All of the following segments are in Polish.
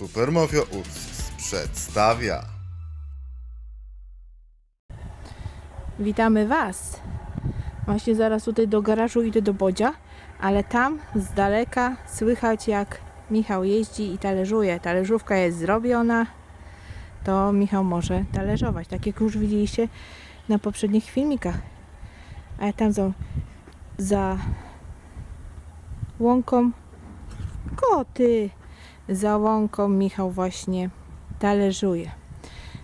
Supermafia Ursus przedstawia. Witamy Was. Właśnie zaraz tutaj do garażu idę do Bodzia, ale tam z daleka słychać jak Michał jeździ i talerzuje. Talerzówka jest zrobiona, to Michał może talerzować, tak jak już widzieliście na poprzednich filmikach. A tam są za łąką koty. Za łąką Michał właśnie talerzuje.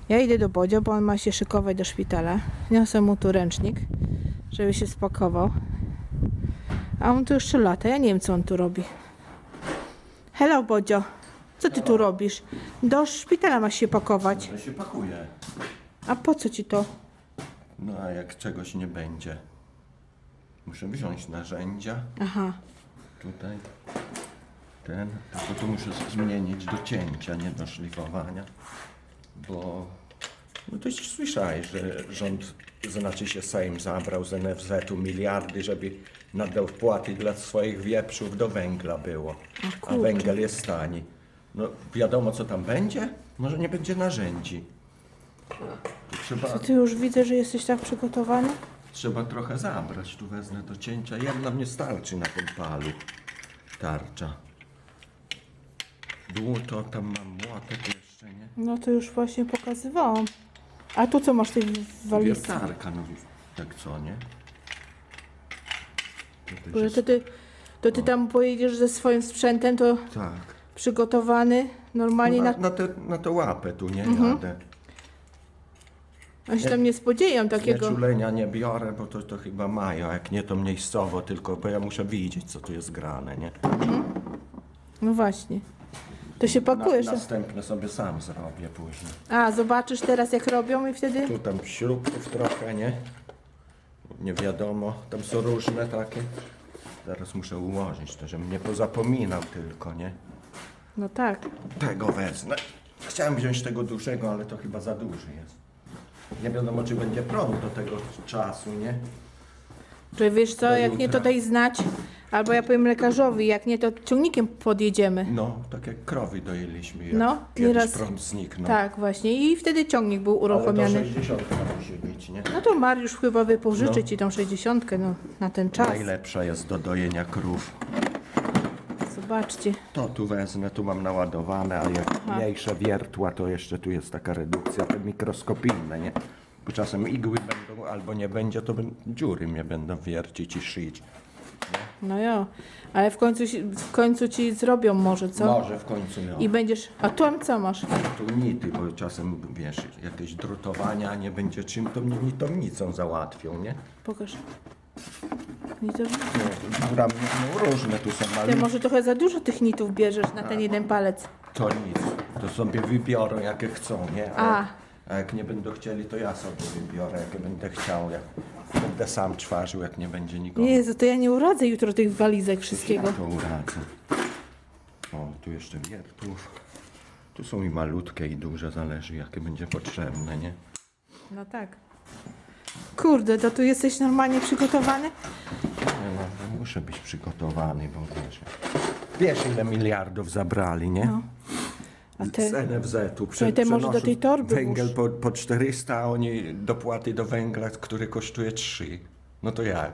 Ja idę do Bodzia, bo on ma się szykować do szpitala. Niosę mu tu ręcznik, żeby się spakował. A on tu jeszcze lata. Ja nie wiem, co on tu robi. Hello, Bodzio. Co ty tu robisz? Do szpitala masz się pakować. To się pakuje. A po co ci to? No a jak czegoś nie będzie? Muszę wziąć narzędzia. Aha. Tutaj. Ten. Tylko tu muszę zmienić do cięcia, nie do szlifowania. Bo... No to już słyszałeś, że rząd, znaczy się Sejm zabrał z NFZ-u miliardy, żeby nadał wpłaty dla swoich wieprzów do węgla było. A węgiel jest tani. No wiadomo co tam będzie? Może nie będzie narzędzi. To trzeba... To ty już widzę, że jesteś tak przygotowany? Trzeba trochę zabrać, tu wezmę do cięcia. Jedna mnie starczy na tym palu. Tarcza. Dłuto, tam mam młotek jeszcze, nie? No to już właśnie pokazywałam. A tu co masz w tej walizce? Wiertarka, no tak co, nie? To też Bo jest- To ty, to ty tam pojedziesz ze swoim sprzętem, to Tak. przygotowany normalnie No, na... na, na, te, na tę łapę tu nie Mhm. jadę. On się tam nie spodzieją takiego... Znieczulenia nie biorę, bo to, to chyba mają. Jak nie, to miejscowo tylko, bo ja muszę widzieć, co tu jest grane, nie? No właśnie. To się pakujesz. Na, następne sobie sam zrobię później. A, zobaczysz teraz jak robią i wtedy... Tu tam śrubków trochę, nie? Nie wiadomo, tam są różne takie. Zaraz muszę ułożyć to, żebym nie pozapominał tylko, nie? No tak. Tego wezmę. Chciałem wziąć tego dużego, ale to chyba za duży jest. Nie wiadomo, czy będzie prąd do tego czasu, nie? Czy wiesz co, Do jak nie to jutra. daj znać, albo ja powiem lekarzowi, jak nie to ciągnikiem podjedziemy. No, tak jak krowy dojęliśmy, jak No, kiedyś nieraz- prąd zniknął. Tak, właśnie. I wtedy ciągnik był Ale do uruchomiony. 60 musi być, nie? No to Mariusz chyba wypożyczy No. ci tą 60 no, na ten czas. Najlepsza jest do dojenia krów. Zobaczcie. To tu wezmę, tu mam naładowane, a jak mniejsze wiertła, to jeszcze tu jest taka redukcja, te mikroskopijne, nie? Bo czasem igły będą, albo nie będzie, to dziury mnie będą wiercić i szyć. No jo. Ale w końcu, ci- w końcu ci zrobią może, co? Może w końcu no. I będziesz... A tam co masz? Tu nity, bo czasem, wiesz, jakieś drutowania nie będzie czym, to mnie nitomnicą załatwią, nie? Pokaż. I to... No, Góra, no różne tu są, Ty ale może trochę za dużo tych nitów bierzesz na ten jeden palec. to nic. To sobie wybiorą, jakie chcą, nie? A. A jak nie będą chcieli, to ja sobie wybiorę, jakie będę chciał. Jak będę sam czwarzył, jak nie będzie nikogo. Jezu, to ja nie uradzę jutro tych walizek wszystkiego. Ja to uradzę. O, tu jeszcze wiertłów. Tu są i malutkie, i duże, zależy jakie będzie potrzebne, nie? No tak. Kurde, to tu jesteś normalnie przygotowany? Nie no, no, muszę być przygotowany, bo wiesz... Wiesz, ile miliardów zabrali, nie? No. Z NFZ-u. Słuchaj, te może do tej torby Węgiel po, po 400, a oni dopłaty do węgla, który kosztuje 3. No to jak?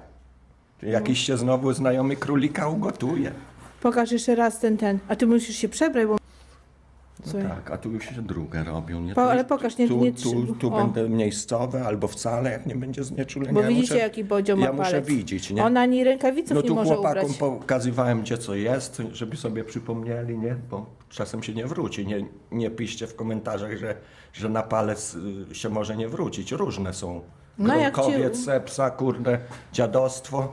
Jakiś się znowu znajomy królika ugotuje. Pokaż jeszcze raz ten, ten. A ty musisz się przebrać, bo... No Słuchaj. tak, a tu już się drugie robią. Nie? Po- Tu ale jest- pokaż, nie- tu, nie tu, trzy- tu o. będę miejscowe albo wcale, jak nie będzie znieczulenia. Bo ja widzicie, muszę, jaki Bodzio ma Ja muszę palec. widzieć, nie? On ani rękawiców No nie tu może chłopakom ubrać. pokazywałem, gdzie co jest, żeby sobie przypomnieli, nie? Bo czasem się nie wróci. Nie, nie piszcie w komentarzach, że, że na palec y, się może nie wrócić. Różne są. No, jak cię- sepsa, kurde, dziadostwo.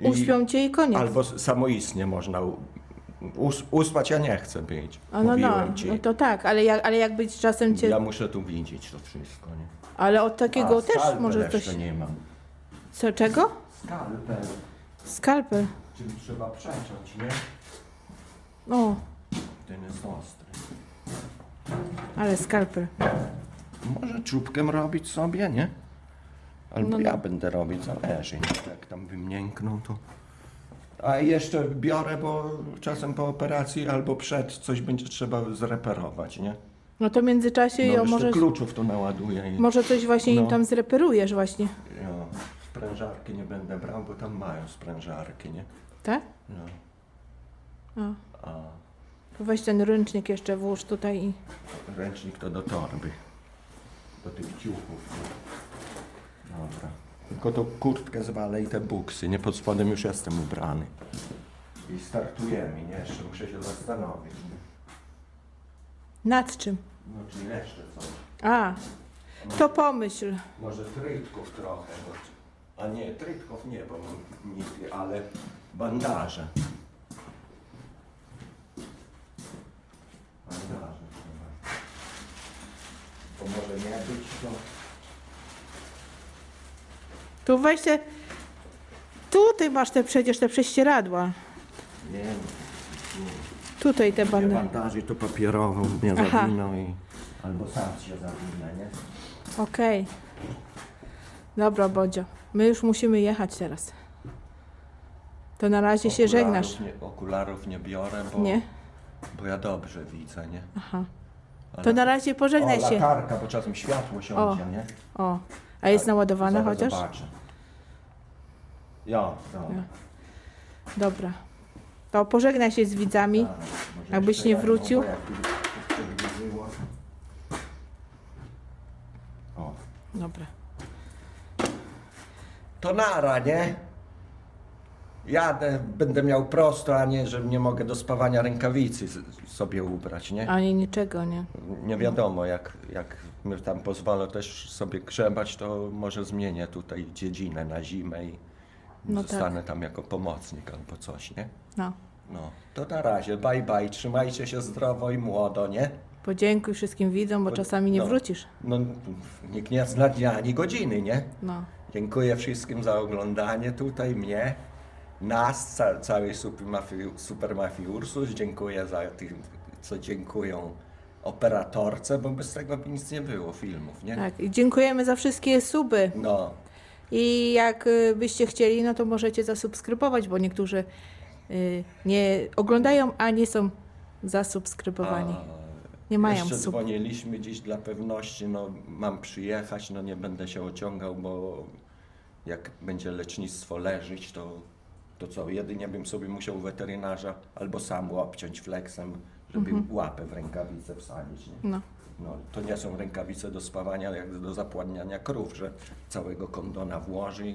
i- Uśpią cię i koniec. Albo samoistnie można u, us, uspać, ja nie chcę być. A no, no, Mówiłem ci. no to tak, ale jak, ale jak być czasem cię... Ja muszę tu widzieć to wszystko, nie? Ale od takiego A, też skalpel może jeszcze coś... nie mam. Co, czego? Skalpel. Skalpel. Czym trzeba przeciąć, nie? O, jest ostry. ale skalpel. Może czubkiem robić sobie, nie? Albo No, no. ja będę robić, zależy. Nie? Jak tam wymiękną, to A jeszcze biorę, bo czasem po operacji albo przed coś będzie trzeba zreperować, nie? No to w międzyczasie No, ją może, kluczów tu naładuję i może coś właśnie im No. tam zreperujesz właśnie. jo, sprężarki nie będę brał, bo tam mają sprężarki, nie? Tak? No. O. A To weź ten ręcznik jeszcze włóż tutaj i... ręcznik to do torby, do tych ciuchów. Dobra. Tylko tą kurtkę zwalę i te buksy, nie? Pod spodem już jestem ubrany. I startujemy, nie? Jeszcze muszę się zastanowić. Nad czym? No czy jeszcze coś? A, to pomyśl. Może trytków trochę, bo... A nie, trytków nie, bo mam nigdy, ale bandaże. Bandaże trzeba. Bo może nie być to... Tu weź te... Tutaj masz te przecież te prześcieradła. Nie, Tutaj te nie bandy. bandaży to papierową mnie Aha. zawiną i... Albo sam się zawinę, nie? Okej. Dobra, Bodzio. My już musimy jechać teraz. To na razie się żegnasz. Nie, okularów nie biorę, bo, Nie? bo ja dobrze widzę, nie? Aha. To na razie pożegnaj o, się. latarka, bo czasem światło siądzie, nie? O, a jest naładowana Zaraz chociaż? Zobaczę. Ja, dobra. Ja. Dobra. To pożegnaj się z widzami. Może Jakbyś jeszcze nie wrócił? bo jak tu jeszcze było. O. Dobra. To nara, nie? Jadę, będę miał prosto, a nie, że nie mogę do spawania rękawicy z- sobie ubrać, nie? Ani niczego, nie? Nie wiadomo, jak, jak my tam pozwolę też sobie grzebać, to może zmienię tutaj dziedzinę na zimę i No zostanę tam jako pomocnik albo coś, nie? No. No, to na razie, bye bye, trzymajcie się zdrowo i młodo, nie? Podziękuj wszystkim widzom, bo czasami nie no. wrócisz. No, nikt nie zna dnia ani godziny, nie? No. Dziękuję wszystkim za oglądanie tutaj mnie, nas, ca całej Super Mafii, Super Mafii Ursus. Dziękuję za tych, co dziękują operatorce, bo bez tego by nic nie było filmów, nie? Tak. I dziękujemy za wszystkie suby. No, I jak y, byście chcieli, no to możecie zasubskrybować, bo niektórzy y, nie oglądają, a nie są zasubskrybowani. Nie mają jeszcze sub. dzwoniliśmy dziś dla pewności, no mam przyjechać, no nie będę się ociągał, bo jak będzie lecznictwo leżeć, to, to co, jedynie bym sobie musiał weterynarza albo sam obciąć flexem, żeby łapę w rękawicę wsadzić, nie? No. No, to nie są rękawice do spawania, jak do zapładniania krów, że całego kondona włoży,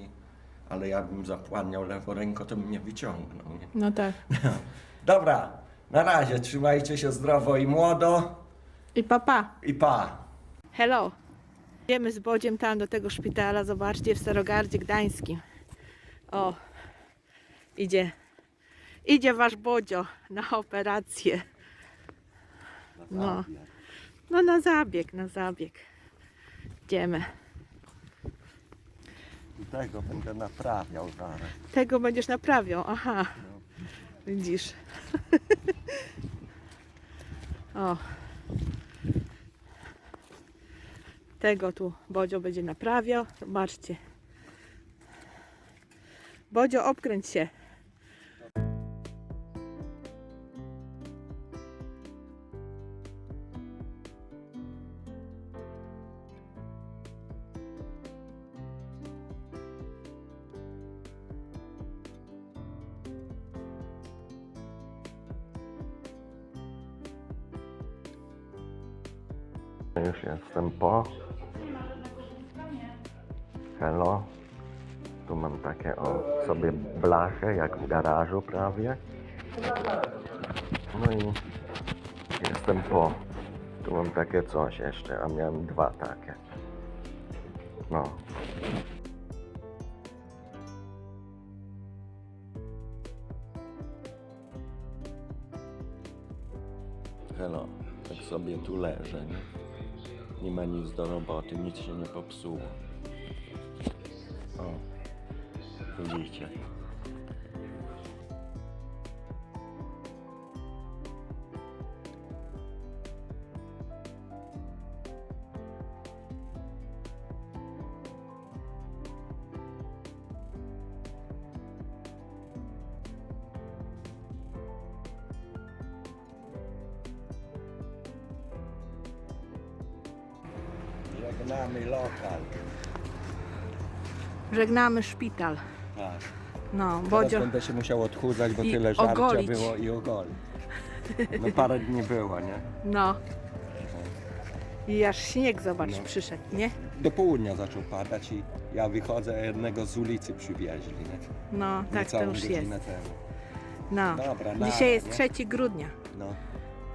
ale ja bym zapładniał lewą ręką, to bym nie wyciągnął, nie? No tak. Dobra, na razie, trzymajcie się zdrowo i młodo I papa. i pa! Hello. Idziemy z Bodziem tam do tego szpitala, zobaczcie, w Starogardzie Gdańskim. O, idzie. Idzie wasz Bodzio na operację. No. No na zabieg, na zabieg. Idziemy. Tego będę naprawiał zaraz. Tego będziesz naprawiał, aha. Widzisz. o. Tego tu Bodzio będzie naprawiał. Zobaczcie. Bodzio, obkręć się. Już jestem po. Hello. Tu mam takie o sobie blachę, jak w garażu prawie. No i jestem po. Tu mam takie coś jeszcze, a miałem dwa takie. No. Hello, tak sobie tu leżę, nie? Nie ma nic do roboty, nic się nie popsuło. O, widzicie. Żegnamy lokal. Żegnamy szpital. Tak. No, Teraz Bodzio. będę się musiał odchudzać, bo I tyle żarcia ogolić. było i ogolić. No parę dni było, nie? No. I aż śnieg, zobacz, No. przyszedł, nie? Do południa zaczął padać i ja wychodzę, a jednego z ulicy przywieźli, nie? No, tak to Niecałą już jest. godzinę temu. No. Dobra, na, Dzisiaj jest nie? 3 grudnia. No.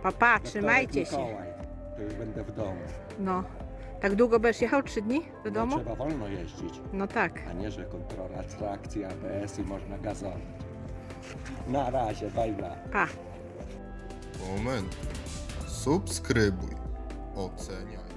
Papa, trzymajcie Wtorek się. Mikołaj. To już będę w domu. No. Tak długo będziesz jechał? 3 dni do No, domu? trzeba wolno jeździć, No tak. a nie, że kontrola trakcji, ABS i można gazować. Na razie, bye bye. Pa. Moment. Subskrybuj. Oceniaj.